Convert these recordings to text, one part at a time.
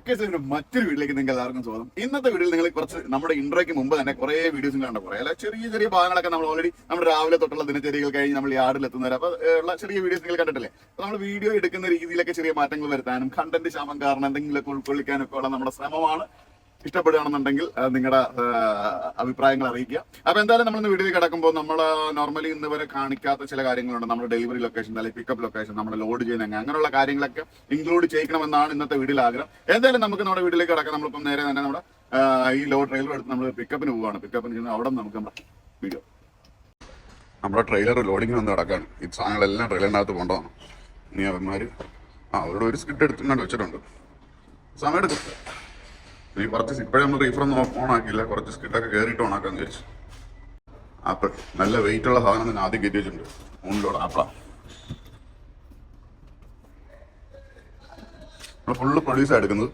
ട്രക്കേഴ്സിന്റെ മറ്റൊരു വീട്ടിലേക്ക് നിങ്ങൾക്ക് എല്ലാവർക്കും സ്വാഗതം. ഇന്നത്തെ വീഡിയോയിൽ നിങ്ങൾ കുറച്ച് നമ്മുടെ ഇൻട്രോയ്ക്ക് മുമ്പ് തന്നെ കുറെ വീഡിയോസ് കണ്ട. കുറെ അല്ല ചെറിയ ചെറിയ ഭാഗങ്ങളൊക്കെ നമ്മൾ ഓൾറെഡി നമ്മുടെ രാവിലെ തൊട്ടുള്ള ദിനചര്യകൾ കഴിഞ്ഞ് നമ്മൾ യാർഡിൽ എത്തുന്നവരെ അപ്പൊ ഏഹ്, ഉള്ള ചെറിയ വീഡിയോസ് നിങ്ങൾ കണ്ടിട്ടില്ലേ? അപ്പൊ നമ്മൾ വീഡിയോ എടുക്കുന്ന രീതിയിലൊക്കെ ചെറിയ മാറ്റങ്ങൾ വരുത്താനും കണ്ടന്റ് ക്ഷാമം കാരണം എന്തെങ്കിലുമൊക്കെ ഉൾക്കൊള്ളിക്കാനൊക്കെ ഉള്ള നമ്മുടെ ശ്രമമാണ്. ഇഷ്ടപ്പെടുകയാണെന്നുണ്ടെങ്കിൽ നിങ്ങളുടെ അഭിപ്രായങ്ങൾ അറിയിക്കുക. അപ്പൊ എന്തായാലും നമ്മൾ വീഡിയോയിൽ കിടക്കുമ്പോൾ നമ്മൾ നോർമലി ഇന്ന് വരെ കാണിക്കാത്ത ചില കാര്യങ്ങളുണ്ട്. നമ്മുടെ ഡെലിവറി ലൊക്കേഷൻ അല്ലെങ്കിൽ പിക്കപ്പ് ലൊക്കേഷൻ നമ്മൾ ലോഡ് ചെയ്യുന്ന അങ്ങനെയുള്ള കാര്യങ്ങളൊക്കെ ഇൻക്ലൂഡ് ചെയ്യിക്കണമെന്നാണ് ഇന്നത്തെ വീഡിയോയിൽ ആഗ്രഹം. എന്തായാലും നമുക്ക് നമ്മുടെ വീട്ടിലേക്ക് കിടക്കാം. നമ്മളിപ്പം നേരെ തന്നെ നമ്മുടെ ഈ ലോഡ് ട്രെയിലർ എടുത്ത് നമ്മൾ പിക്കപ്പിന് പോവുകയാണ് പിക്കപ്പിന് ചെന്ന് അവിടെ നമുക്ക് വീഡിയോ നമ്മുടെ ട്രെയിലർ ലോഡിങ്ങിന് വന്ന് കിടക്കാണ്. ഈ സാധനങ്ങളെല്ലാം ട്രെയിലറിനകത്ത് കൊണ്ടുപോകണം ഇനി അവന്മാര് ആ അവരോട് ഒരു സ്കിറ്റ് എടുത്തിട്ടുണ്ട് വെച്ചിട്ടുണ്ട്. സമയം എടുക്കും. ഈ കുറച്ച് ഇപ്പോഴേ നമ്മൾ റീഫർ ഒന്നും ഓൺ ആക്കിയില്ല കുറച്ച് സ്കിട്ടൊക്കെ കയറിയിട്ട് ഓൺ ആക്കാന്ന് വിചാരിച്ചു ആപ്പിൾ നല്ല വെയിറ്റ് ഉള്ള സാധനം തന്നെ ആദ്യം കയറ്റി വെച്ചിട്ടുണ്ട് മൂന്നിലോട് ആപ്പിളാ ഫുള്ള് പ്രൊഡ്യൂസ് എടുക്കുന്നത്.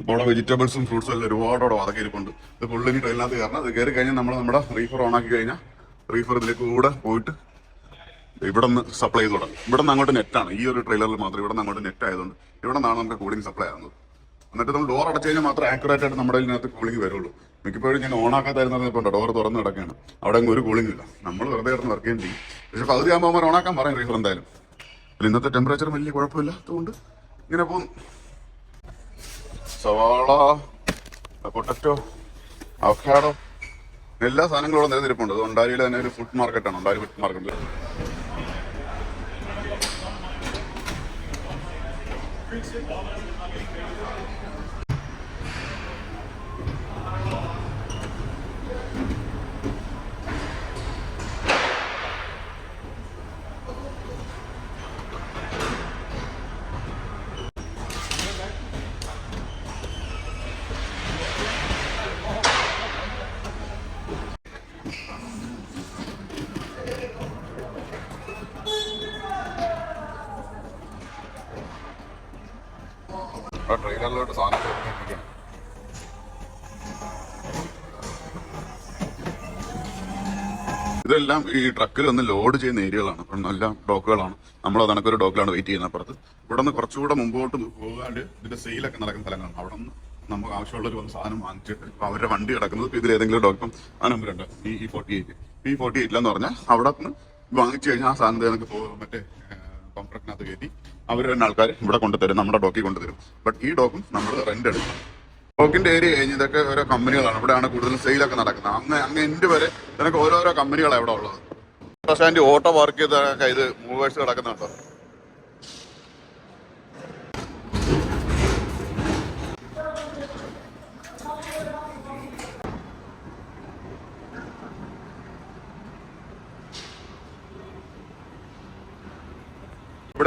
ഇപ്പോൾ വെജിറ്റബിൾസും ഫ്രൂട്ട്സും എല്ലാം ഒരുപാടോടെ വതക്കി ഇരിപ്പുണ്ട് ഇത് ഫുള്ള് ഇനി ട്രെയിനകത്ത് കയറണം. അത് കയറി കഴിഞ്ഞാൽ നമ്മൾ നമ്മുടെ റീഫർ ഓൺ ആക്കി കഴിഞ്ഞാൽ റീഫർ ഇതിലേക്ക് കൂടെ പോയിട്ട് ഇവിടെ നിന്ന് സപ്ലൈ ചെയ്ത് തുടങ്ങും. ഇവിടെ നിന്ന് അങ്ങോട്ട് നെറ്റാണ് ഈ ഒരു ട്രെയിലറിൽ മാത്രം ഇവിടെ നിന്ന് അങ്ങോട്ട് നെറ്റ് ആയതുകൊണ്ട് ഇവിടെ നിന്നാണ് നമുക്ക് കൂടിങ് സപ്ലൈ ആകുന്നത് എന്നിട്ട് നമ്മൾ ഡോർ അടച്ചു കഴിഞ്ഞാൽ മാത്രം ആക്യുറേറ്റ് ആയിട്ട് നമ്മുടെ ഇതിനകത്ത് കൂളിംഗ് വരുള്ളൂ. മിക്കപ്പോഴും ഞാൻ ഓൺ ആക്കാത്തായിരുന്നു ഇപ്പോൾ ഡോർ തുറന്ന് കിടക്കുകയാണ്. അവിടെ അങ്ങ് ഒരു കൂളിംഗ് ഇല്ല. നമ്മൾ വെറുതെ കിടന്ന് വർക്ക് ചെയ്യും പക്ഷേ പകുതി ആകുമ്പോൾ അവർ ഓൺ ആക്കാൻ പറയും റീഫർ എന്തായാലും. പിന്നെ ഇന്നത്തെ ടെമ്പറേച്ചർ വലിയ കുഴപ്പമില്ല. അതുകൊണ്ട് ഇങ്ങനെ പോകുന്നു. സവാള പൊട്ടറ്റോ അവക്കാടോ എല്ലാ സാധനങ്ങളും നിലനിൽപ്പുണ്ട്. അത് തന്നെ ഒരു ഫുഡ് മാർക്കറ്റാണ് ഒണ്ടാരി ഫുഡ് മാർക്കറ്റ് ആ ട്രെയിലറിലോട്ട് സാധനം ഇറങ്ങിയിരിക്കുകയാണ്. ഇതെല്ലാം ഈ ട്രക്കിൽ ഒന്ന് ലോഡ് ചെയ്യുന്ന ഏരിയകളാണ്. അപ്പം എല്ലാം ഡോക്കുകളാണ്. നമ്മൾ അതണക്കൊരു ഡോക്കിലാണ് വെയിറ്റ് ചെയ്യുന്ന അപ്പുറത്ത്. ഇവിടെ നിന്ന് കുറച്ചുകൂടെ മുമ്പോട്ട് പോകാണ്ട് ഇതിന്റെ സെയിലൊക്കെ നടക്കുന്ന സ്ഥലങ്ങളാണ്. അവിടെ നിന്ന് നമുക്ക് ആവശ്യമുള്ളൊരു വന്ന് സാധനം വാങ്ങിച്ചിട്ട് ഇപ്പൊ അവരുടെ വണ്ടി കിടക്കുന്നത് ഇപ്പൊ ഇതിൽ ഏതെങ്കിലും ഡോക്ടം ആ നമ്പർ ഉണ്ട്. ഈ ഫോർട്ടി എയ്റ്റ് ഈ ഫോർട്ടി എയ്റ്റിലെന്ന് പറഞ്ഞാൽ അവിടെ നിന്ന് വാങ്ങിച്ചു കഴിഞ്ഞാൽ ആ സാധനം നമുക്ക് മറ്റേ കോൺട്രാക്ടിനകത്ത് കയറ്റി അവർ തന്നെ ആൾക്കാർ ഇവിടെ കൊണ്ടുതരും നമ്മുടെ ഡോക്കി കൊണ്ടുതരും. ബട്ട് ഈ ഡോക്കും നമ്മൾ റെന്റ് എടുക്കും. ഡോക്കിന്റെ ഏരിയ കഴിഞ്ഞ് ഇതൊക്കെ ഓരോ കമ്പനികളാണ്. ഇവിടെയാണ് കൂടുതലും സെയിലൊക്കെ നടക്കുന്നത്. അങ്ങ് അങ്ങ് എന്റെ വരെ ഇതൊക്കെ ഓരോരോ കമ്പനികളാണ് ഇവിടെ ഉള്ളത്. പക്ഷേ സ്റ്റാൻഡ് ഓട്ടോ വർക്ക് ചെയ്തൊക്കെ ഇത് മൂവേഴ്സ് കിടക്കുന്നുണ്ടോ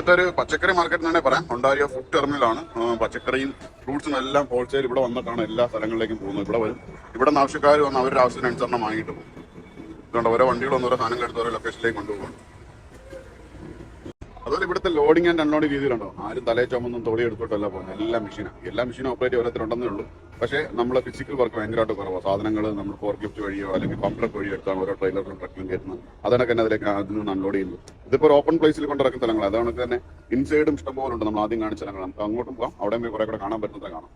ഇവിടുത്തെ ഒരു പച്ചക്കറി മാർക്കറ്റ് തന്നെ പറയാം. ഒണ്ടാരിയോ ഫുഡ് ടെർമിനലാണ് പച്ചക്കറിയും ഫ്രൂട്ട്സും എല്ലാം ഹോൾസെയിൽ ഇവിടെ വന്നിട്ടാണ് എല്ലാ സ്ഥലങ്ങളിലേക്കും പോകുന്നത്. ഇവിടെ വരും. ഇവിടെ നിന്ന് ആവശ്യക്കാർ വന്ന് അവരുടെ ആവശ്യത്തിനനുസരണം വാങ്ങിയിട്ട് പോകും. അതുകൊണ്ട് ഓരോ വണ്ടികൾ വന്ന് ഓരോ സാധനങ്ങൾ എടുത്ത് ഓരോ ലൊക്കേഷനിലേക്ക് കൊണ്ടുപോകും. അതുപോലെ ഇവിടുത്തെ ലോഡിങ് ആൻഡ് അൺലോഡിങ് രീതിയിലുണ്ടോ? ആരും തലേ ചുമന്നും തോളി എടുത്തോട്ടല്ല പോകുന്നത്. എല്ലാ മെഷീനാണ് എല്ലാ മെഷീനും ഓപ്പറേറ്റ് ഓരോരുത്തരുണ്ടെന്നേ ഉള്ളൂ. പക്ഷേ നമ്മളെ ഫിസിക്കൽ വർക്ക് ഭയങ്കരമായിട്ട് കുറവാണ് സാധനങ്ങൾ നമ്മൾ ഫോർ ഗിഫ്റ്റ് വഴിയോ അല്ലെങ്കിൽ പമ്പ്ലൊക്കെ വഴിയോ എടുത്താണ് ഓരോ ട്രെയിലറിലും ട്രക്കിലും കയറ്റുന്നത് അതാണ് തന്നെ അതിലേക്ക് അതിൽ അൺലോഡ് ചെയ്യുന്നത്. ഇതിപ്പോൾ ഓപ്പൺ പ്ലേസിൽ കൊണ്ടിറക്കുന്ന സ്ഥലങ്ങൾ അതാണ് തന്നെ ഇൻസൈഡും ഇഷ്ടംപോലെ ഉണ്ട്. നമ്മൾ ആദ്യം കാണിച്ച സ്ഥലങ്ങൾ നമുക്ക് അങ്ങോട്ടും പോകാം. അവിടെ പോയി കുറെ കൂടെ കാണാൻ പറ്റുന്നത് കാണാം.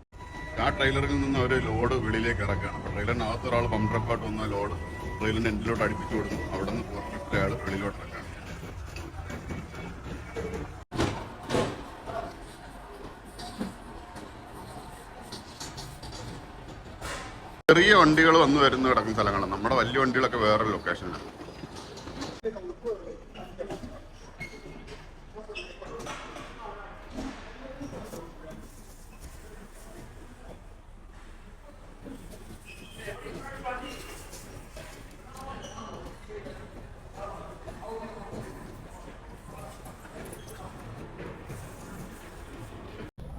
ആ ട്രെയിലറിൽ നിന്ന് ഒരു ലോഡ് വെളിയിലേക്ക് ഇറക്കുകയാണ്. അപ്പോൾ ട്രെയിലറിനകത്ത് ഒരാൾ പമ്പറൊക്കെ വന്ന ലോഡ് ട്രെയിലറിന്റെ എൻഡിലോട്ട് അടുപ്പിച്ച് കൊടുക്കും അവിടെ നിന്ന് ഫോർ ഗിഫ്റ്റ് അയാൾ വെളിയിലോട്ട് ചെറിയ വണ്ടികൾ വന്നു വരുന്ന കിടക്കുന്ന സ്ഥലങ്ങളാണ്. നമ്മുടെ വലിയ വണ്ടികളൊക്കെ വേറെ ലൊക്കേഷനാണ്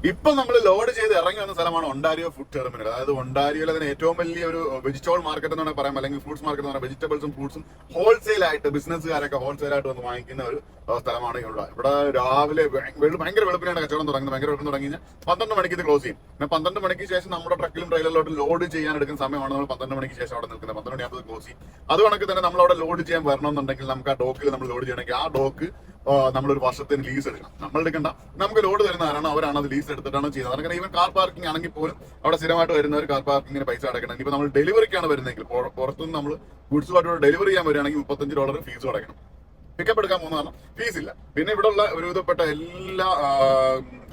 ഇപ്പൊ നമ്മൾ ലോഡ് ചെയ്ത് ഇറങ്ങി വന്ന സ്ഥലമാണ് ഒണ്ടാരിയോ ഫുഡ് ടെർമിനൽ അതായത് ഒണ്ടാരിയോയിൽ അതിന് ഏറ്റവും വലിയ ഒരു വെജിറ്റബിൾ മാർക്കറ്റ് എന്ന് പറയാം. അല്ലെങ്കിൽ ഫ്രൂട്ട്സ് മാർക്കറ്റ് എന്ന് പറയാം വെജിറ്റബിൾസും ഫ്രൂട്ട്സും ഹോൾസെയിൽ ആയിട്ട് ബിസിനസ്സുകാരൊക്കെ ഹോൾസെയിൽ ആയിട്ട് വന്ന് വാങ്ങിക്കുന്ന ഒരു സ്ഥലമാണ് ഇവിടെ. ഇവിടെ രാവിലെ ഭയങ്കര വെളുപ്പിനാണ് കച്ചവടം തുടങ്ങുന്നത്. ഭയങ്കര വെളുപ്പം തുടങ്ങി കഴിഞ്ഞാൽ പന്ത്രണ്ട് മണിക്ക് ഇത് ക്ലോസ് ചെയ്യും. പിന്നെ പന്ത്രണ്ട് മണിക്ക് ശേഷം നമ്മുടെ ട്രക്കിലും ട്രെയിലറിലോട്ട് ലോഡ് ചെയ്യാൻ എടുക്കുന്ന സമയമാണ് നമ്മൾ പന്ത്രണ്ട് മണിക്ക് ശേഷം അവിടെ നിൽക്കുന്നത്. പന്ത്രണ്ട് മണിയാകുമ്പോൾ ക്ലോസ് ചെയ്യും. അത് കണക്ക് തന്നെ നമ്മൾ അവിടെ ലോഡ് ചെയ്യാൻ വരണമെന്നുണ്ടെങ്കിൽ നമുക്ക് ആ ഡോക്കിൽ നമ്മൾ ലോഡ് ചെയ്യണമെങ്കിൽ ആ ഡോക്ക് നമ്മളൊരു വർഷത്തിന് ലീസ് എടുക്കണം. നമ്മൾ എടുക്കണ്ട. നമുക്ക് ലോഡ് തരുന്ന ആരാണ് അവരാണ് അത് ലീസ് എടുത്തിട്ടാണ് ചെയ്യുന്നത്. കാരണം ഈവൻ കാർ പാർക്കിംഗ് ആണെങ്കിൽ പോലും അവിടെ സ്ഥിരമായിട്ട് വരുന്നവർ കാർ പാർക്കിങ്ങിന് പൈസ അടക്കണം ഇനിയിപ്പോൾ നമ്മൾ ഡെലിവറിക്കാണ് വരുന്നതെങ്കിൽ പുറ- പുറത്തുനിന്ന് നമ്മൾ ഗുഡ്സുമായിട്ട് ഡെലിവറി ചെയ്യാൻ വരികയാണെങ്കിൽ മുപ്പത്തഞ്ച് ഡോളർ ഫീസ് അടയ്ക്കണം. പിക്കപ്പ് എടുക്കാൻ പോകുന്ന കാരണം ഫീസ് ഇല്ല. പിന്നെ ഇവിടെ ഉള്ള ഒരുവിധപ്പെട്ട എല്ലാ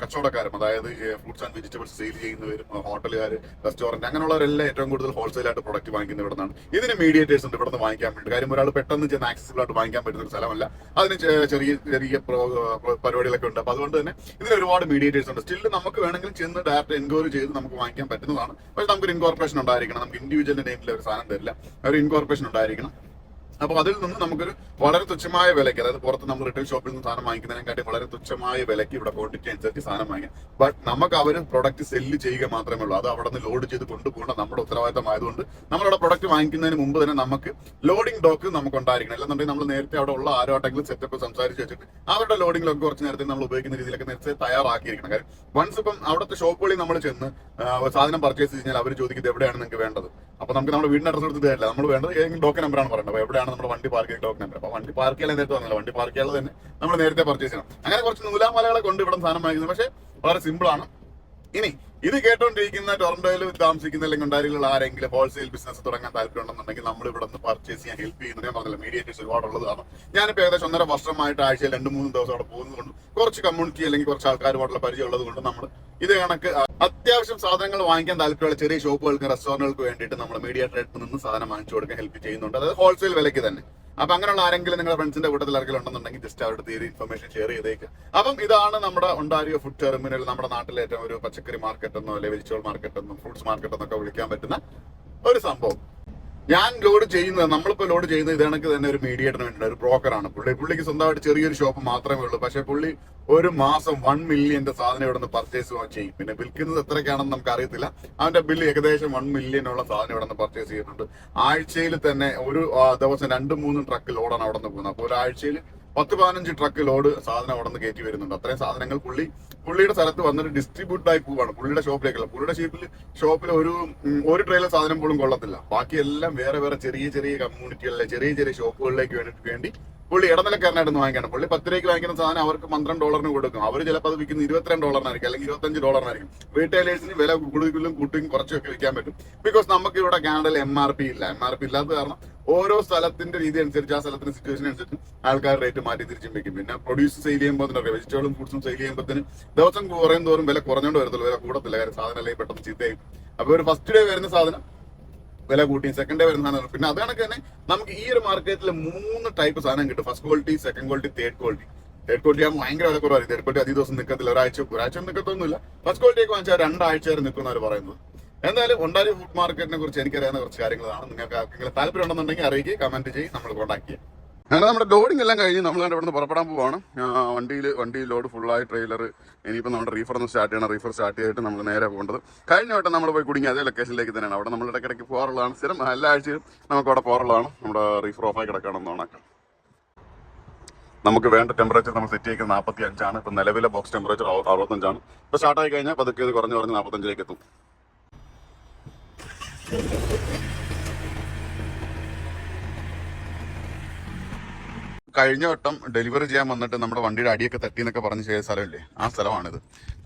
കച്ചവടക്കാരും അതായത് ഫ്രൂട്ട്സ് ആൻഡ് വെജിറ്റബിൾസ് സെയിൽ ചെയ്യുന്നവരും ഹോട്ടലുകാർ റെസ്റ്റോറന്റ് അങ്ങനെയുള്ളവരെല്ലാം ഏറ്റവും കൂടുതൽ ഹോൾസെയിൽ ആയിട്ട് പ്രൊഡക്റ്റ് വാങ്ങിക്കുന്ന ഇവിടെ നിന്നാണ് ഇതിന് മീഡിയേറ്റേഴ്സ് ഉണ്ട് ഇവിടെ നിന്ന് വാങ്ങിക്കാൻ വേണ്ടി കാര്യം ഒരാൾ പെട്ടെന്ന് ചെന്ന് ആക്സസിബിൾ ആയിട്ട് വാങ്ങിക്കാൻ പറ്റുന്ന ഒരു സ്ഥലമല്ല. അതിന് ചെറിയ ചെറിയ പ്രോ- പ്രോ- പരിപാടികളൊക്കെ ഉണ്ട്. അപ്പൊ അതുകൊണ്ട് തന്നെ ഇതിന് ഒരുപാട് മീഡിയേറ്റേഴ്സ് ഉണ്ട്. സ്റ്റിൽ നമുക്ക് വേണമെങ്കിൽ ചെന്ന് ഡയറക്റ്റ് എൻക്വയറി ചെയ്ത് നമുക്ക് വാങ്ങിക്കാൻ പറ്റുന്നതാണ്. പക്ഷെ നമുക്കൊരു ഇൻകോർപ്പറേഷൻ ഉണ്ടായിരിക്കണം. നമുക്ക് ഇൻഡിവിജ്വലിന്റെ നെയിമിൽ ഒരു സാധനം തരില്ല. ഒരു ഇൻകോർപ്പറേഷൻ ഉണ്ടായിരിക്കണം. അപ്പൊ അതിൽ നിന്ന് നമുക്കൊരു വളരെ തുച്ഛമായ വിലയ്ക്ക് അതായത് പുറത്ത് നമ്മൾ റിട്ടേൺ ഷോപ്പിൽ നിന്ന് സാധനം വാങ്ങിക്കുന്നതിനെക്കാട്ടി വളരെ തുച്ഛമായ വിലയ്ക്ക് ഇവിടെ ക്വാണ്ടിറ്റി അനുസരിച്ച് സാധനം വാങ്ങിക്കാം. ബട്ട് നമുക്ക് അവർ പ്രൊഡക്റ്റ് സെല്ല് ചെയ്യുക മാത്രമേ ഉള്ളൂ. അത് അവിടെ നിന്ന് ലോഡ് ചെയ്ത് കൊണ്ടുപോകേണ്ട നമ്മുടെ ഉത്തരവാദിത്തമായതുകൊണ്ട് നമ്മളവിടെ പ്രൊഡക്റ്റ് വാങ്ങിക്കുന്നതിന് മുമ്പ് തന്നെ നമുക്ക് ലോഡിംഗ് ഡോക്ക് നമുക്ക് ഉണ്ടായിരിക്കണം അല്ലെന്നുണ്ടെങ്കിൽ നമ്മൾ നേരത്തെ അവിടെ ഉള്ള ആരോട്ടെങ്കിലും സെറ്റപ്പ് സംസാരിച്ച് വെച്ചിട്ട് അവരുടെ ലോഡിംഗ് ഡോക്ക് കുറച്ച് നേരത്തെ നമ്മൾ ഉപയോഗിക്കുന്ന രീതിയിലൊക്കെ നേരത്തെ തയ്യാറാക്കിയിരിക്കണം. കാര്യം വൺസ് ഇപ്പം അവിടുത്തെ ഷോപ്പുകളിൽ നമ്മൾ ചെന്ന് സാധനം പർച്ചേസ് കഴിഞ്ഞാൽ അവർ ചോദിക്കുന്നത് എവിടെയാണ് നിങ്ങൾക്ക് വേണ്ടത്? അപ്പൊ നമുക്ക് നമ്മുടെ വീടിന്റെ അഡ്രസ് എടുത്ത് തരില്ല. നമ്മൾ വേണ്ടത് ഏതെങ്കിലും ഡോക്ക് നമ്പറാണ് പറയേണ്ടത് അപ്പൊ എവിടെയാണ് നമ്മുടെ വണ്ടി പാർക്ക് ചെയ്ത ഡോക്ക് നമ്പർ അപ്പൊ വണ്ടി പാർക്ക് ചെയ്യാൻ നേരത്തെ വന്നില്ല വണ്ടി പാർക്ക് ചെയ്യാതെ തന്നെ നമ്മൾ നേരത്തെ പർച്ചേസ് ചെയ്യണം. അങ്ങനെ കുറച്ച് നൂലാമലകളെ കൊണ്ട് ഇവിടെ സാധനം വാങ്ങിക്കുന്നത്. പക്ഷേ വളരെ സിമ്പിൾ ആണ്. ഇനി ഇത് കേട്ടോണ്ടിരിക്കുന്ന ടൊറന്റോയിൽ താമസിക്കുന്ന അല്ലെങ്കിൽ ഉണ്ടായിരുന്ന ആരെങ്കിലും ഹോൾസെയിൽ ബിസിനസ് തുടങ്ങാൻ താല്പര്യമുണ്ടെന്നുണ്ടെങ്കിൽ നമ്മൾ ഇവിടെ നിന്ന് പർച്ചേസ് ചെയ്യാൻ ഹെൽപ്പ് ചെയ്യുന്നത് ഞാൻ പറഞ്ഞില്ല മീഡിയേറ്റേഴ്സ് ഒരുപാട് ഉള്ളതാണ് ഞാനിപ്പോൾ ഏകദേശം ഒന്നര വർഷമായിട്ട് ആഴ്ചയിൽ രണ്ട് മൂന്ന് ദിവസം അവിടെ പോകുന്നതുകൊണ്ട് കുറച്ച് കമ്മ്യൂണിറ്റി അല്ലെങ്കിൽ കുറച്ച് ആൾക്കാരുമായിട്ടുള്ള പരിചയം ഉള്ളത് കൊണ്ട് നമ്മൾ ഇത് കണക്ക് അത്യാവശ്യം സാധനങ്ങൾ വാങ്ങിക്കാൻ താല്പര്യമുള്ള ചെറിയ ഷോപ്പുകൾക്ക് റെസ്റ്റോറന്റുകൾക്ക് വേണ്ടിയിട്ട് നമ്മൾ മീഡിയ ട്രേഡിൽ നിന്ന് സാധനം വാങ്ങിച്ചു കൊടുക്കാൻ ഹെൽപ്പ് ചെയ്യുന്നുണ്ട്. അതായത് ഹോൾസെയിൽ വിലയ്ക്ക് തന്നെ. അപ്പൊ അങ്ങനെയുള്ള ആരെങ്കിലും നിങ്ങളുടെ ഫ്രണ്ട്സിന്റെ കൂട്ടത്തിൽ ആരെങ്കിലും ഉണ്ടെന്നുണ്ടെങ്കിൽ ജസ്റ്റ് അവരുടെ തീരെ ഇൻഫർമേഷൻ ഷെയർ ചെയ്തേക്ക്. അപ്പം ഇതാണ് നമ്മുടെ ഉണ്ടാരിയോ ഫുഡ് ടെർമിനൽ നമ്മുടെ നാട്ടിലെ ഏറ്റവും ഒരു പച്ചക്കറി മാർക്കറ്റ് എന്നോ അല്ലെങ്കിൽ വെജിറ്റബിൾ മാർക്കറ്റ് എന്നോ ഫ്രൂട്ട്സ് മാർക്കറ്റ് എന്നൊക്കെ വിളിക്കാൻ പറ്റുന്ന ഒരു സംഭവം. ഞാൻ ലോഡ് ചെയ്യുന്നത് നമ്മളിപ്പോ ലോഡ് ചെയ്യുന്നത് ഇത് കണക്ക് തന്നെ ഒരു മീഡിയേറ്ററിന് വേണ്ടി ഒരു ബ്രോക്കറാണ് പുള്ളി പുള്ളിക്ക് സ്വന്തമായിട്ട് ചെറിയൊരു ഷോപ്പ് മാത്രമേ ഉള്ളൂ. പക്ഷെ പുള്ളി ഒരു മാസം വൺ മില്യന്റെ സാധനം ഇവിടെ നിന്ന് പർച്ചേസ് ചെയ്യും. പിന്നെ വിൽക്കുന്നത് എത്രയ്ക്കാണെന്ന് നമുക്ക് അറിയത്തില്ല അവന്റെ ബില്ല് ഏകദേശം വൺ മില്യനുള്ള സാധനം ഇവിടെ നിന്ന് പർച്ചേസ് ചെയ്യുന്നുണ്ട് ആഴ്ചയിൽ തന്നെ ഒരു ദിവസം രണ്ടും മൂന്നും ട്രക്ക് ലോഡാണ് അവിടെ നിന്ന് പോകുന്നത്. അപ്പൊ ഒരാഴ്ചയിൽ പത്ത് പതിനഞ്ച് ട്രക്ക് ലോഡ് സാധനം അവിടെ നിന്ന് കയറ്റി വരുന്നുണ്ട്. അത്രയും സാധനങ്ങൾ പുള്ളി പുള്ളിയുടെ സ്ഥലത്ത് വന്നിട്ട് ഡിസ്ട്രിബ്യൂട്ട് ആയി പോവാണ്. പുള്ളിയുടെ ഷോപ്പിലേക്കല്ല. പുള്ളിയുടെ ഷീപ്പിൽ ഷോപ്പിൽ ഒരു ഒരു ട്രെയിലർ സാധനം പോലും കൊള്ളത്തില്ല. ബാക്കിയെല്ലാം വേറെ വേറെ ചെറിയ ചെറിയ കമ്മ്യൂണിറ്റികളിലെ ചെറിയ ചെറിയ ഷോപ്പുകളിലേക്ക് വേണ്ടിയിട്ട് വേണ്ടി പുള്ളി ഇടനിലക്കാരനായിട്ട് വാങ്ങിക്കണം. പുള്ളി പത്ത് രൂപയ്ക്ക് വാങ്ങിക്കുന്ന സാധനം അവർക്ക് പന്ത്രണ്ട് ഡോളറിന് കൊടുക്കും. അവർ ചിലപ്പോൾ അത് വിൽക്കുന്നത് ഇരുപത്തിരണ്ട് ഡോളറിനായിരിക്കും അല്ലെങ്കിൽ ഇരുപത്തഞ്ച് ഡോളറിനായിരിക്കും റീറ്റെയിലേഴ്സിന് വില കൂടുതലും കൂട്ടിയും കുറച്ചൊക്കെ വിൽക്കാൻ പറ്റും. ബിക്കോസ് നമുക്ക് ഇവിടെ കാനഡയിൽ എം ആർ പി ഇല്ല. എം ആർ പി ഇല്ലാത്ത കാരണം ഓരോ സ്ഥലത്തിന്റെ രീതി അനുസരിച്ച് ആ സ്ഥലത്തിന്റെ സിറ്റുവേഷൻ അനുസരിച്ച് ആൾക്കാർ റേറ്റ് മാറ്റി തിരിച്ചും വെക്കും. പിന്നെ പ്രൊഡ്യൂസ് സെയിൽ ചെയ്യുമ്പോൾ തന്നെ വെജിറ്റബിളും ഫ്രൂട്ട്സും സെയിൽ ചെയ്യുമ്പോഴത്തേന് ദിവസം കുറയും തോറും വില കുറഞ്ഞോണ്ട് വരത്തുള്ളൂ. വില കൂടത്തില്ല. കാര്യം സാധനം അല്ലെങ്കിൽ പെട്ടെന്ന് ചീത്തയായി. അപ്പൊ ഒരു ഫസ്റ്റ് ഡേ വരുന്ന സാധനം വില കൂട്ടി സെക്കൻഡ് ഡേ വരുന്ന സാധനം പിന്നെ അതാണ് തന്നെ നമുക്ക് ഈ ഒരു മാർക്കറ്റിൽ മൂന്ന് ടൈപ്പ് സാധനം കിട്ടും. First quality second quality third quality third quality ആകുമ്പോൾ ഭയങ്കര വില കുറവായിരിക്കും. തേർഡ് ക്വാളിറ്റി അധികം ദിവസം നിൽക്കത്തില്ല ഒരാഴ്ച ഒരാഴ്ച നിൽക്കത്തൊന്നുമില്ല ഫസ്റ്റ് ക്വാളിറ്റി ഒക്കെ വാങ്ങിച്ചാൽ രണ്ടാഴ്ച വരെ നിൽക്കുന്നവർ പറയുന്നത്. എന്തായാലും ഉണ്ടാരി ഫുഡ് മാർക്കറ്റിനെ കുറിച്ച് എനിക്കറിയാവുന്ന കുറച്ച് കാര്യങ്ങളാണ്. നിങ്ങൾക്ക് ആർക്കെങ്കിലും താല്പര്യം ഉണ്ടെന്നുണ്ടെങ്കിൽ അറിയിക്കുക കമന്റ് ചെയ്യും നമ്മൾ കോൺടാക്ട് ചെയ്യാം. അങ്ങനെ നമ്മുടെ ലോഡിംഗ് എല്ലാം കഴിഞ്ഞ് നമ്മൾ ഇവിടെ നിന്ന് പുറപ്പെടാൻ പോവാണ്. വണ്ടിയിൽ വണ്ടി ലോഡ് ഫുള്ളായി ട്രെയിലർ ഇനിയിപ്പോൾ നമ്മുടെ റീഫർ ഒന്ന് സ്റ്റാർട്ട് ചെയ്യണം. റീഫർ സ്റ്റാർട്ട് ചെയ്തിട്ട് നമ്മൾ നേരെ പോകേണ്ടത്. കഴിഞ്ഞ വട്ടം നമ്മൾ പോയി കുടുങ്ങി അതേ ലൊക്കേഷനിലേക്ക് തന്നെയാണ്. അവിടെ നമ്മൾ ഇടയ്ക്കിടയ്ക്ക് പോകാറുള്ളതാണ്. സ്ഥിരം എല്ലാ ആഴ്ചയും നമുക്ക് അവിടെ പോകാറുള്ളതാണ്. നമ്മുടെ റീഫർ ഓഫായി കിടക്കണം ഉണക്കാം നമുക്ക് വേണ്ട ടെമ്പറേച്ചർ നമ്മൾ സെറ്റ് ചെയ്യുന്നത് നാൽപ്പത്തി അഞ്ചാണ് ഇപ്പം നിലവിലെ ബോക്സ് ടെമ്പറേച്ചർ അറുപത്തഞ്ചാണ്. ഇപ്പോൾ സ്റ്റാർട്ടായി കഴിഞ്ഞാൽ പതുക്കെ ഇത് കുറഞ്ഞ് കുറഞ്ഞ് നാൽപ്പത്തഞ്ചിലേക്ക് എത്തും. കഴിഞ്ഞ വട്ടം ഡെലിവറി ചെയ്യാൻ വന്നിട്ട് നമ്മുടെ വണ്ടിയുടെ അടിയൊക്കെ തട്ടി എന്നൊക്കെ പറഞ്ഞ് ചെയ്ത സ്ഥലമില്ലേ? ആ സ്ഥലമാണിത്.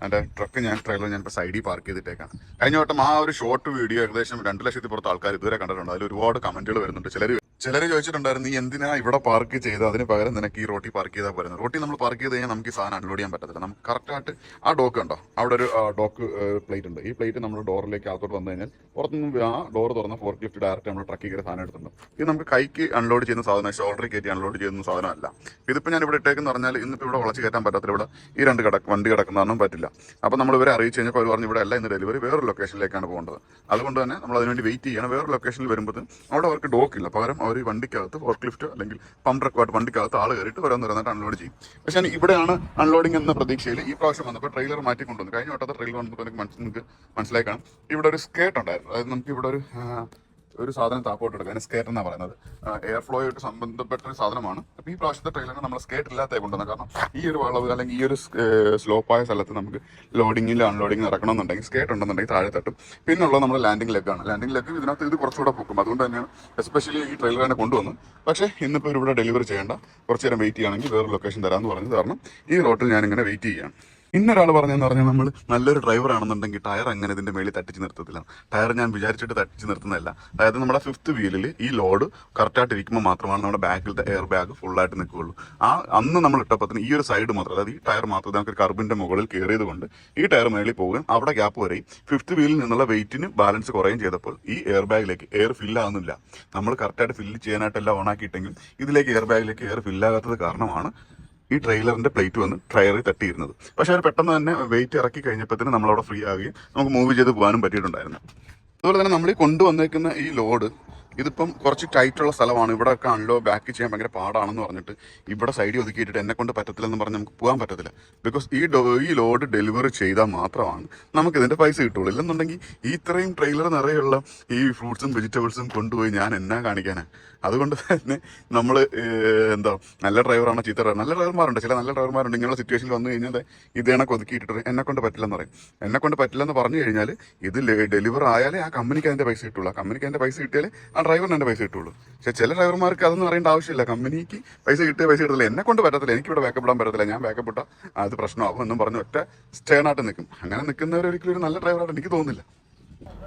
എന്റെ ട്രക്ക് ഞാൻ ട്രെയിലർ ഞാൻ ഇപ്പോൾ സൈഡിൽ പാർക്ക് ചെയ്തിട്ടേക്കാണ്. കഴിഞ്ഞ വട്ടം ആ ഒരു ഷോർട്ട് വീഡിയോ ഏകദേശം രണ്ട് ലക്ഷത്തി പുറത്ത് ആൾക്കാർ ഇതുവരെ കണ്ടിട്ടുണ്ട്. അതിൽ ഒരുപാട് കമന്റുകൾ വരുന്നുണ്ട്. ചിലർ ചിലർ ചോദിച്ചിട്ടുണ്ടായിരുന്നു നീ എന്തിനാ ഇവിടെ പാർക്ക് ചെയ്ത് അതിന് പകരം നിനക്ക് ഈ റോട്ടി പാർക്ക് ചെയ്താൽ പോരുന്നത് റോട്ടി നമ്മൾ പാർക്ക് ചെയ്ത് കഴിഞ്ഞാൽ നമുക്ക് ഈ സാധനം അൺലോഡ് ചെയ്യാൻ പറ്റത്തില്ല. നമുക്ക് കറക്റ്റായിട്ട് ആ ഡോക്ക് ഉണ്ടോ? അവിടെ ഒരു ഡോക്ക് പ്ലേറ്റ് ഉണ്ട്. ഈ പ്ലേറ്റ് നമ്മൾ ഡോറിലേക്ക് അകത്തോട്ട് വന്നു കഴിഞ്ഞാൽ പുറത്തുനിന്ന് ആ ഡോർ തുറന്ന ഫോർ ലിഫ്റ്റ് ഡയറക്റ്റ് നമ്മൾ ട്രക്കിൽ കയറി സാധനം എടുത്തിട്ടുണ്ട്. ഇത് നമുക്ക് കൈക്ക് അൺലോഡ് ചെയ്യുന്ന സാധനം ഷോൾഡറിൽ കയറ്റി അൺലോഡ് ചെയ്യുന്ന സാധനമല്ല. ഇതിപ്പോൾ ഞാൻ ഇവിടെ ഇട്ടേക്കെന്ന് പറഞ്ഞാൽ ഇന്നിപ്പോൾ ഇവിടെ വളച്ച് കയറ്റാൻ പറ്റത്തില്ല. ഇവിടെ ഈ രണ്ട് കിടക്ക് വണ്ടി കിടക്കുന്നതൊന്നും പറ്റില്ല. അപ്പോൾ നമ്മൾ ഇവരെ അറിയിച്ചു കഴിഞ്ഞപ്പോൾ അവർ പറഞ്ഞു ഇവിടെ അല്ല ഇന്ന് ഡെലിവറി വേറൊരു ലൊക്കേഷനിലേക്കാണ് പോകേണ്ടത്. അതുകൊണ്ട് തന്നെ നമ്മൾ അതിനുവേണ്ടി വെയിറ്റ് ചെയ്യണം. വേറൊരു ലൊക്കേഷനിൽ വരുമ്പോൾ അവിടെ അവർക്ക് ഡോക്കില്ല പകരം അവർ ഈ വണ്ടിക്കകത്ത് ഫോർക്ക് ലിഫ്റ്റ് അല്ലെങ്കിൽ പമ്പ് ട്രക്കുമായിട്ട് വണ്ടിക്കകത്ത് ആൾ കയറിയിട്ട് ഓരോന്ന് ഓരോന്നായിട്ട് അൺലോഡ് ചെയ്യും. പക്ഷേ ഇവിടെയാണ് അൺലോഡിംഗ് എന്ന പ്രതീക്ഷയിൽ ഈ പ്രാവശ്യം വന്നപ്പോൾ ട്രെയിലർ മാറ്റി കൊണ്ടുവന്നു. കഴിഞ്ഞ വട്ടത്തെ ട്രെയിലർ വന്നപ്പോൾ എനിക്ക് മനസ്സിലായി കാണും. ഇവിടെ ഒരു സ്കേട്ട് ഉണ്ടായിരുന്നു. അതായത് നമുക്ക് ഇവിടെ ഒരു ഒരു സാധനം താപ്പോട്ട് എടുക്കുക. അതിന് സ്കേറ്റ് എന്നാണ് പറയുന്നത്. എയർ ഫ്ലോ ആയിട്ട് സംബന്ധപ്പെട്ട ഒരു സാധനമാണ്. അപ്പോൾ ഈ പ്രാവശ്യത്തെ ട്രെയിലറിന് നമ്മൾ സ്കേറ്റ് ഇല്ലാത്ത കൊണ്ടുവന്നത് കാരണം ഈ ഒരു വളവ് അല്ലെങ്കിൽ ഈ ഒരു സ്ലോപ്പായ സ്ഥലത്ത് നമുക്ക് ലോഡിങ്ങിൽ അൺലോഡിങ് നടക്കണമെന്നുണ്ടെങ്കിൽ സ്കേറ്റ് ഉണ്ടെന്നുണ്ടെങ്കിൽ താഴെ തട്ടും. പിന്നുള്ളത് നമ്മുടെ ലാൻഡിംഗ് ലെഗാണ് ലാൻഡിംഗ് ലെഗ് ഇതിനകത്ത് ഇത് കുറച്ചുകൂടെ പൊക്കും. അതുകൊണ്ട് തന്നെയാണ് എസ്പെഷ്യലി ഈ ട്രെയിലർ തന്നെ കൊണ്ടുവന്നു പക്ഷേ ഇന്നിപ്പോൾ ഇവിടെ ഡെലിവറി ചെയ്യേണ്ട കുറച്ച് നേരം വെയിറ്റ് ചെയ്യുകയാണെങ്കിൽ വേറെ ലൊക്കേഷൻ തരാമെന്ന് പറഞ്ഞത് കാരണം ഈ റോട്ടിൽ ഞാനിങ്ങനെ വെയിറ്റ് ചെയ്യുകയാണ്. ഇന്നൊരാൾ പറഞ്ഞെന്ന് പറഞ്ഞാൽ നമ്മൾ നല്ലൊരു ഡ്രൈവർ ആണെന്നുണ്ടെങ്കിൽ ടയർ അങ്ങനെ ഇതിന്റെ മേളിൽ തട്ടിച്ച് നിർത്തത്തില്ല. ടയർ ഞാൻ വിചാരിച്ചിട്ട് തട്ടിച്ച് നിർത്തുന്നതല്ല. അതായത് നമ്മുടെ ഫിഫ്ത്ത് വീലിൽ ഈ ലോഡ് കറക്റ്റായിട്ട് ഇരിക്കുമ്പോൾ മാത്രമാണ് നമ്മുടെ ബാക്കിലത്തെ എയർ ബാഗ് ഫുള്ളായിട്ട് നിൽക്കുകയുള്ളൂ. ആ അന്ന് നമ്മൾ ഇട്ടപ്പത്തിന് ഈ ഒരു സൈഡ് മാത്രം അതായത് ഈ ടയർ മാത്രം നമുക്ക് കർബിന്റെ മുകളിൽ കയറിയത് കൊണ്ട് ഈ ടയർ മേളിൽ പോകുകയും അവിടെ ഗ്യാപ്പ് വരെയും ഫിഫ്ത്ത് വീലിൽ നിന്നുള്ള വെയിറ്റിന് ബാലൻസ് കുറയുകയും ചെയ്തപ്പോൾ ഈ എയർ ബാഗിലേക്ക് എയർ ഫില്ലാകുന്നില്ല നമ്മൾ കറക്റ്റായിട്ട് ഫില്ല് ചെയ്യാനായിട്ടെല്ലാം ഓൺ ആക്കിയിട്ടെങ്കിൽ ഇതിലേക്ക് എയർ ബാഗിലേക്ക് എയർ ഫില്ലാകാത്തത് കാരണമാണ് ഈ ട്രെയിലറിന്റെ പ്ലേറ്റ് വന്ന് ടയറിൽ തട്ടിയിരുന്നത്. പക്ഷെ അവർ പെട്ടെന്ന് തന്നെ വെയിറ്റ് ഇറക്കി കഴിഞ്ഞപ്പോഴത്തേന് നമ്മളവിടെ ഫ്രീ ആകുകയും നമുക്ക് മൂവ് ചെയ്ത് പോകാനും പറ്റിയിട്ടുണ്ടായിരുന്നു. അതുപോലെ തന്നെ നമ്മൾ ഈ കൊണ്ടുവന്നേക്കുന്ന ഈ ലോഡ് ഇതിപ്പം കുറച്ച് ടൈറ്റുള്ള സ്ഥലമാണ്. ഇവിടെ ഒക്കെ അൺലോ ബാക്ക് ചെയ്യാൻ ഭയങ്കര പാടാണെന്ന് പറഞ്ഞിട്ട് ഇവിടെ സൈഡിൽ ഒതുക്കിയിട്ടിട്ട് എന്നെ കൊണ്ട് പറ്റത്തില്ലെന്ന് പറഞ്ഞ് നമുക്ക് പോകാൻ പറ്റത്തില്ല. ബിക്കോസ് ഈ ഈ ലോഡ് ഡെലിവറി ചെയ്താൽ മാത്രമാണ് നമുക്ക് ഇതിന്റെ പൈസ കിട്ടുള്ളൂ. ഇല്ലെന്നുണ്ടെങ്കിൽ ഈ ഇത്രയും ട്രെയിലർ നിറയുള്ള ഈ ഫ്രൂട്ട്സും വെജിറ്റബിൾസും കൊണ്ടുപോയി ഞാൻ എന്നാ കാണിക്കാനാ? അതുകൊണ്ട് തന്നെ നമ്മൾ എന്താ നല്ല ഡ്രൈവറാണോ ചീത്ത ഡ്രൈവർ? നല്ല ഡ്രൈവർമാരുണ്ട്. ചില നല്ല ഡ്രൈവർമാരുണ്ട്. ഇങ്ങനെയുള്ള സിറ്റുവേഷനിൽ വന്നു കഴിഞ്ഞാൽ ഇത് കണക്ക് ഒതുക്കിയിട്ടിട്ട് എന്നെ കൊണ്ട് പറ്റില്ലെന്ന് പറയും. എന്നെ കൊണ്ട് പറ്റില്ലെന്ന് പറഞ്ഞു കഴിഞ്ഞാൽ ഇത് ഡെലിവർ ആയാലേ ആ കമ്പനിക്ക് അതിന്റെ പൈസ കിട്ടുള്ളൂ. ആ കമ്പനിക്ക് അതിന്റെ പൈസ കിട്ടിയാലേ ആ ഡ്രൈവറിന് എന്റെ പൈസ കിട്ടുള്ളൂ. പക്ഷെ ചില ഡ്രൈവർമാർക്ക് അതൊന്നും അറിയേണ്ട ആവശ്യമില്ല. കമ്പനിക്ക് പൈസ കിട്ടിയ പൈസ കിട്ടില്ല എന്നെ കൊണ്ട് പറ്റത്തില്ല. എനിക്ക് ഇവിടെ ബാക്കപ്പ് ഇടാൻ പറ്റത്തില്ല. ഞാൻ ബാക്കപ്പ് ഇട്ടാൽ അത് പ്രശ്നമാകും എന്നും പറഞ്ഞ് ഒറ്റ സ്റ്റേണായിട്ട് നിൽക്കും അങ്ങനെ നിൽക്കുന്നവർ ഒരിക്കലും ഒരു നല്ല ഡ്രൈവറായിട്ട് എനിക്ക് തോന്നുന്നില്ല.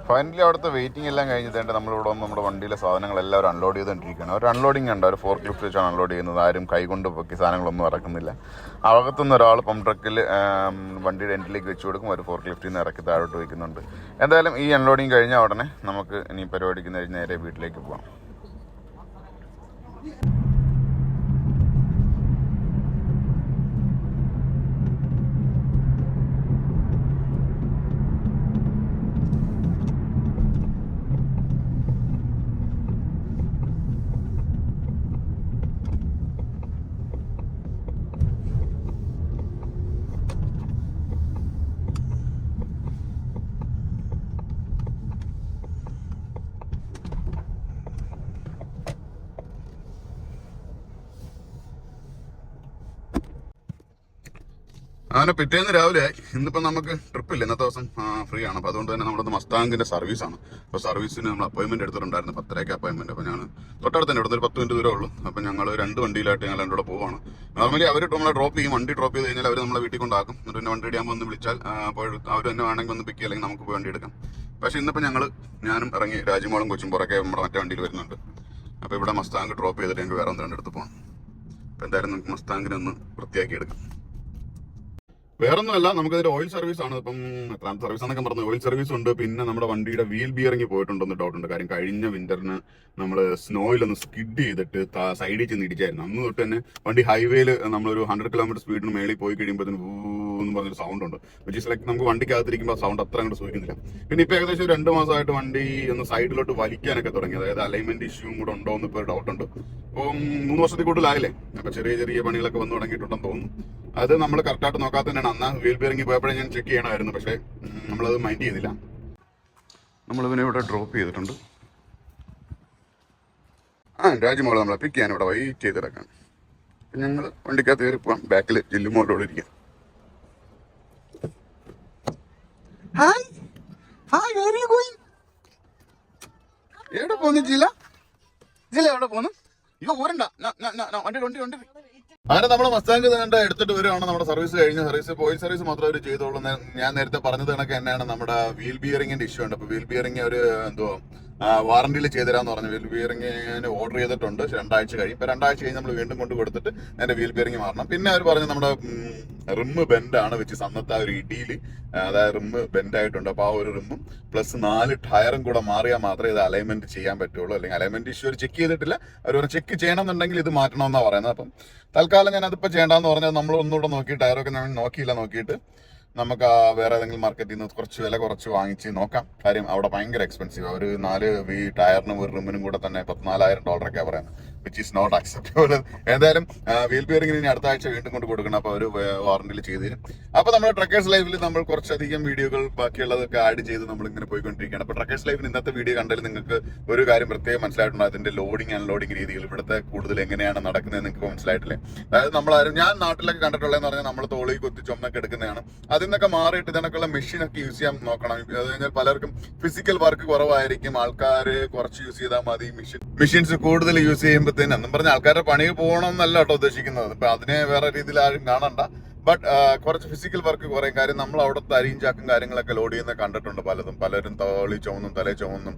ഫൈനലി അവിടുത്തെ വെയിറ്റിംഗ് എല്ലാം കഴിഞ്ഞിട്ട് നമ്മളിവിടെ വന്ന് നമ്മുടെ വണ്ടിയിലെ സാധനങ്ങൾ എല്ലാവരും അൺലോഡ് ചെയ്തുകൊണ്ടിരിക്കുകയാണ് ഒരു അൺലോഡിംഗ് ഉണ്ട് ഒരു ഫോർ ക്ലിഫ്റ്റ് വെച്ചാണ് അൺലോഡ് ചെയ്യുന്നത്. ആരും കൈകൊണ്ട് പൊക്കി സാധനങ്ങളൊന്നും ഇറക്കുന്നില്ല. അകത്തുനിന്ന് ഒരാൾ പമ്പ് ട്രക്കിൽ വണ്ടിയുടെ എൻഡിലേക്ക് വെച്ച് കൊടുക്കും. ഒരു ഫോർ ക്ലിഫ്റ്റിൽ നിന്ന് ഇറക്കി താഴോട്ട് വയ്ക്കുന്നുണ്ട് എന്തായാലും ഈ അൺലോഡിങ് കഴിഞ്ഞ ഉടനെ നമുക്ക് ഇനി പരിപാടിക്ക് നേരെ വീട്ടിലേക്ക് പോകാം അങ്ങനെ പിറ്റേന്ന് രാവിലെ ആയി ഇന്നിപ്പോ നമുക്ക് ട്രിപ്പ് ഇല്ല. ഇന്നത്തെ ദിവസം ഫ്രീ ആണ്. അപ്പൊ അതുകൊണ്ട് തന്നെ നമ്മുടെ മസ്താങ്കിന്റെ സർവീസ് ആണ്. അപ്പൊ സർവീസിന് നമ്മൾ അപ്പോയിന്റ്മെന്റ് എടുത്തിട്ടുണ്ടായിരുന്നു. പത്തരയ്ക്ക് അപ്പോയിന്റ്മെന്റ് അപ്പൊ ഞാൻ തൊട്ടടുത്ത് തന്നെ ഇവിടുന്ന് ഒരു പത്ത് മിനിറ്റ് ദൂരമേ ഉള്ളൂ. അപ്പൊ ഞങ്ങൾ രണ്ട് വണ്ടിയിലായിട്ട് ഞങ്ങൾ രണ്ടോടെ പോവാണ്. നോർമലി അവർ നമ്മളെ ഡ്രോപ്പ് ചെയ്യും. വണ്ടി ഡ്രോപ്പ് ചെയ്ത് കഴിഞ്ഞാൽ അവർ നമ്മളെ വീട്ടിൽ കൊണ്ടാക്കും. എന്നിട്ട് പിന്നെ വണ്ടി ഇടിയാകുമ്പോൾ ഒന്ന് വിളിച്ചാൽ അപ്പോൾ അവർ തന്നെ വേണമെങ്കിൽ ഒന്ന് പിക്ക് അല്ലെങ്കിൽ നമുക്ക് പോയി വണ്ടി എടുക്കാം. പക്ഷേ ഇന്നിപ്പോ ഞങ്ങൾ ഞാനും ഇറങ്ങി. രാജ്യമോളും കൊച്ചും നമ്മുടെ മറ്റേ വണ്ടിയിൽ വരുന്നുണ്ട്. അപ്പോൾ ഇവിടെ മസ്താങ്ക് ഡ്രോപ്പ് ചെയ്തിട്ട് ഞങ്ങൾക്ക് വേറെ ഒന്ന് രണ്ടെടുത്ത് പോകണം അപ്പൊ എന്തായാലും നമുക്ക് മസ്താങ്കിനെ ഒന്ന് വൃത്തിയാക്കി എടുക്കാം. വേറൊന്നുമല്ല നമുക്കതിന്റെ ഓയിൽ സർവീസ് ആണ്. ഇപ്പം ട്രാൻസ് സർവീസ് എന്നൊക്കെ പറഞ്ഞു. ഓയിൽ സർവീസ് ഉണ്ട്. പിന്നെ നമ്മുടെ വണ്ടിയുടെ വീൽ ബിയറിംഗ് പോയിട്ടുണ്ടെന്ന് ഡൗട്ട് ഉണ്ട്. കാര്യം കഴിഞ്ഞ വിന്ററിന് നമ്മൾ സ്നോയിൽ ഒന്ന് സ്കിഡ് ചെയ്തിട്ട് സൈഡിൽ ചെന്ന് ഇടിച്ചായിരുന്നു. അന്ന് തൊട്ട് തന്നെ വണ്ടി ഹൈവേയിൽ നമ്മളൊരു ഹൺഡ്രഡ് കിലോമീറ്റർ സ്പീഡിന് മേളിൽ പോയി കഴിയുമ്പോഴത്തേന് എന്ന് പറഞ്ഞൊരു സൗണ്ട് ഉണ്ട്. വിച്ച് ഇസ് ലൈക്ക് നമുക്ക് വണ്ടിക്കകത്തിരിക്കുമ്പോൾ സൗണ്ട് അത്ര അങ്ങോട്ട് സൂചിക്കുന്നില്ല പിന്നെ ഇപ്പോൾ ഏകദേശം ഒരു രണ്ട് മാസമായിട്ട് വണ്ടി ഒന്ന് സൈഡിലോട്ട് വലിക്കാനൊക്കെ തുടങ്ങി. അതായത് അലൈൻമെന്റ് ഇഷ്യൂ കൂടെ ഉണ്ടോ എന്ന് ഇപ്പോൾ ഡൗട്ട് ഉണ്ട്. അപ്പം മൂന്ന് വർഷത്തിൽ കൂടുതലായില്ലേ? അപ്പം ചെറിയ ചെറിയ പണികളൊക്കെ വന്ന് തുടങ്ങിയിട്ടുണ്ടെന്ന് തോന്നുന്നു. അത് നമ്മൾ കറക്റ്റായിട്ട് നോക്കാത്ത തന്നെയാണ്. അന്ന് വീൽ ബിയറിംഗ് പോയപ്പോഴേ ഞാൻ ചെക്ക് ചെയ്യണമായിരുന്നു. പക്ഷേ നമ്മളത് മൈൻഡ് ചെയ്തില്ല. നമ്മളിവനെ ഇവിടെ ഡ്രോപ്പ് ചെയ്തിട്ടുണ്ട്. ആ രാജ്യമോൾ നമ്മളെ പിക്ക് ചെയ്യാൻ ഇവിടെ വെയിറ്റ് ചെയ്ത് കിടക്കാം ഞങ്ങൾ വണ്ടിക്കകത്ത് കയറി പോവാം. ബാക്കിൽ ജില്ലുമോളോട് ഇരിക്കാം. എവിടെ പോന്നു ജില്ല? ജില്ല എവിടെ പോന്നു? ഇയ്യോ ഊരണ്ട വണ്ടി വണ്ടി വണ്ടി. അങ്ങനെ നമ്മൾ മസ്താങ്ക് കണ്ട എടുത്തിട്ട് വരുവാണ് നമ്മുടെ സർവീസ് കഴിഞ്ഞ. സർവീസ് ഓയിൽ സർവീസ് മാത്രം അവർ ചെയ്തോളൂ ഞാൻ നേരത്തെ പറഞ്ഞത് കണക്ക് തന്നെയാണ് നമ്മുടെ വീൽ ബിയറിംഗിന്റെ ഇഷ്യൂ ഉണ്ട്. അപ്പൊ വീൽ ബിയറിംഗ് ഒരു എന്തോ വാറണ്ടിയിൽ ചെയ്തുതരാന്ന് പറഞ്ഞു. വീൽ ബിയറിംഗ് ഓർഡർ ചെയ്തിട്ടുണ്ട്. രണ്ടാഴ്ച കഴിയും ഇപ്പൊ രണ്ടാഴ്ച കഴിഞ്ഞ് നമ്മൾ വീണ്ടും കൊണ്ട് കൊടുത്തിട്ട് അതിന്റെ വീൽ ബിയറിംഗ് മാറണം. പിന്നെ അവർ പറഞ്ഞു നമ്മുടെ റിമ്മ് ബെൻഡാണ് വെച്ച് അന്നത്തെ ആ ഒരു ഇടിയിൽ അതായത് റിമ്മ് ബെൻഡ് ആയിട്ടുണ്ട്. അപ്പൊ ആ ഒരു റിമ്മും പ്ലസ് നാല് ടയറും കൂടെ മാറിയാൽ മാത്രമേ ഇത് അലൈൻമെന്റ് ചെയ്യാൻ പറ്റുള്ളൂ. അല്ലെങ്കിൽ അലൈൻമെന്റ് ഇഷ്യൂ ചെക്ക് ചെയ്തിട്ടില്ല. അവർ ചെക്ക് ചെയ്യണമെന്നുണ്ടെങ്കിൽ ഇത് മാറ്റണമെന്നാണ് പറയുന്നത്. അപ്പം തൽക്കാലം ഞാൻ അതിപ്പോൾ ചെയ്യേണ്ടെന്ന് പറഞ്ഞാൽ നമ്മൾ ഒന്നുകൂടെ നോക്കി ടയറൊക്കെ ഞാൻ നോക്കിയില്ല നോക്കിയിട്ട് നമുക്ക് ആ വേറെ ഏതെങ്കിലും മാർക്കറ്റിൽ നിന്ന് കുറച്ച് വില കുറച്ച് വാങ്ങിച്ച് നോക്കാം. കാര്യം അവിടെ ഭയങ്കര എക്സ്പെൻസീവ് ഒരു നാല് ഈ ടയറിനും ഒരു റൂമിനും കൂടെ തന്നെ പത്തിനാലായിരം ഡോളറൊക്കെ പറയുന്നത്. വിച്ച് ഈസ് നോട്ട് അക്സെപ്റ്റബിൾ എന്തായാലും വീൽ ബിയറിംഗിന് ഇനി അടുത്ത ആഴ്ച വീണ്ടും കൊണ്ട് കൊടുക്കണം. അപ്പോൾ അവർ വാറണ്ടിയിൽ ചെയ്തു തരും. അപ്പോൾ നമ്മുടെ ട്രക്കേഴ്സ് ലൈഫിൽ നമ്മൾ കുറച്ചധികം വീഡിയോകൾ ബാക്കിയുള്ളതൊക്കെ ആഡ് ചെയ്ത് നമ്മൾ ഇങ്ങനെ പോയിക്കൊണ്ടിരിക്കുകയാണ് അപ്പോൾ ട്രക്കേഴ്സ് ലൈഫിൽ ഇന്നത്തെ വീഡിയോ കണ്ടാൽ നിങ്ങൾക്ക് ഒരു കാര്യം പ്രത്യേകം മനസ്സിലായിട്ടുണ്ട് അതിന്റെ ലോഡിങ് അൺലോഡിങ് രീതികൾ ഇവിടുത്തെ കൂടുതൽ എങ്ങനെയാണ് നടക്കുന്നത് നിങ്ങൾക്ക് മനസ്സിലായിട്ടില്ലേ? അതായത് നമ്മളാരും ഞാൻ നാട്ടിലൊക്കെ കണ്ടിട്ടുള്ളതെന്ന് പറഞ്ഞാൽ നമ്മൾ തോളി കൊത്തി ചുമന്നൊക്കെ എടുക്കുന്നതാണ്. അതിൽ നിന്നൊക്കെ മാറിയിട്ട് ഇതിനൊക്കെയുള്ള മെഷീനൊക്കെ യൂസ് ചെയ്യാൻ നോക്കണം. അത് കഴിഞ്ഞാൽ പലർക്കും ഫിസിക്കൽ വർക്ക് കുറവായിരിക്കും. ആൾക്കാർ കുറച്ച് യൂസ് ചെയ്താൽ മതി. മെഷീൻ മെഷീൻസ് കൂടുതൽ യൂസ് ചെയ്യുമ്പോഴത്തേനും എന്നും പറഞ്ഞ ആൾക്കാരുടെ പണി പോകണം എന്നല്ല കേട്ടോ ഉദ്ദേശിക്കുന്നത്. ഇപ്പൊ അതിനെ വേറെ രീതിയിൽ ആരും കാണണ്ട. ബട്ട് കുറച്ച് ഫിസിക്കൽ വർക്ക് കുറേ കാര്യം നമ്മൾ അവിടുത്തെ അരിയും ചാക്കും കാര്യങ്ങളൊക്കെ ലോഡ് ചെയ്യുന്ന കണ്ടിട്ടുണ്ട് പലതും. പലരും തോളി ചുമന്നും തലേ ചുമന്നും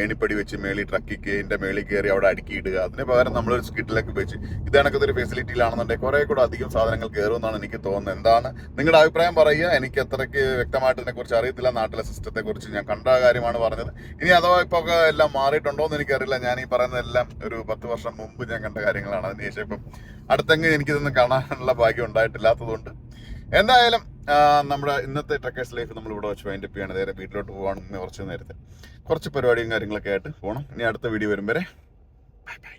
ഏണിപ്പടി വെച്ച് മേളി ട്രക്കിന്റെ മേളി കയറി അവിടെ അടുക്കിയിടുക അതിന് പകരം നമ്മളൊരു സ്കിറ്റിലൊക്കെ വെച്ച് ഇതണക്കത്തെ ഒരു ഫെസിലിറ്റിയിലാണെന്നുണ്ടെങ്കിൽ കുറെ കൂടെ അധികം സാധനങ്ങൾ കയറുമെന്നാണ് എനിക്ക് തോന്നുന്നത്. എന്താണ് നിങ്ങളുടെ അഭിപ്രായം പറയുക? എനിക്ക് അത്രയ്ക്ക് വ്യക്തമായിട്ട് ഇതിനെക്കുറിച്ച് അറിയത്തില്ല. നാട്ടിലെ സിസ്റ്റത്തെ കുറിച്ച് ഞാൻ കണ്ട കാര്യമാണ് പറഞ്ഞത്. ഇനി അഥവാ ഇപ്പോൾ എല്ലാം മാറിയിട്ടുണ്ടോ എന്ന് എനിക്കറിയില്ല. ഞാൻ ഈ പറയുന്നതെല്ലാം ഒരു പത്ത് വർഷം മുമ്പ് ഞാൻ കണ്ട കാര്യങ്ങളാണ്. അതിനുശേഷം ഇപ്പം അടുത്തെങ്കിൽ എനിക്കിതൊന്നും കാണാനുള്ള ഭാഗ്യം ഉണ്ടായിട്ടില്ലാത്തതുകൊണ്ട് എന്തായാലും ആ, നമ്മുടെ ഇന്നത്തെ ട്രക്കേഴ്സ് ലൈഫ് നമ്മൾ ഇവിടെ വെച്ച് വൈൻഡപ്പ് ചെയ്യാണ്. നേരെ വീട്ടിലോട്ട് പോകാൻ കുറച്ച് നേരത്തെ. കുറച്ച് പരിപാടിയും കാര്യങ്ങളൊക്കെ ആയിട്ട് പോകണം ഇനി അടുത്ത വീഡിയോ വരും വരെ. Bye bye